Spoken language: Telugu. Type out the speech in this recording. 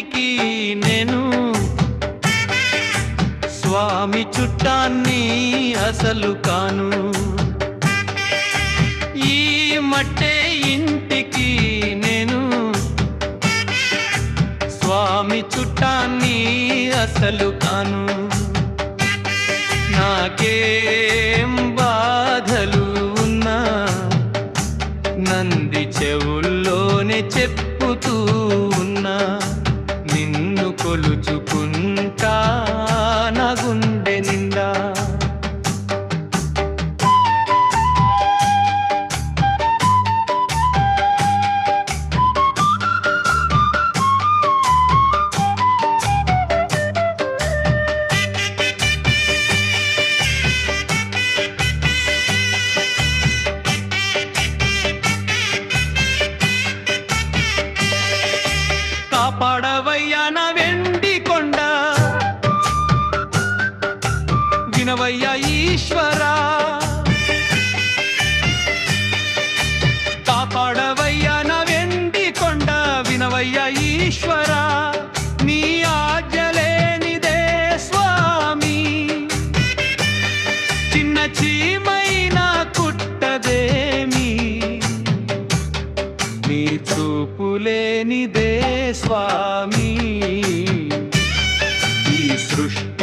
ఇంటికి నేను స్వామి చుట్టాన్ని అసలు కాను. ఈ మట్టే ఇంటికి నేను స్వామి చుట్టాన్ని అసలు కాను. నాకేం బాధలు ఉన్నా నంది చెవుల్లోనే చెప్పుతూ కొలుచుకుంటా నా గుండె నిండా. కాపాడవయ్యా నా చూపులేనిదే స్వామి. ఈ సృష్టి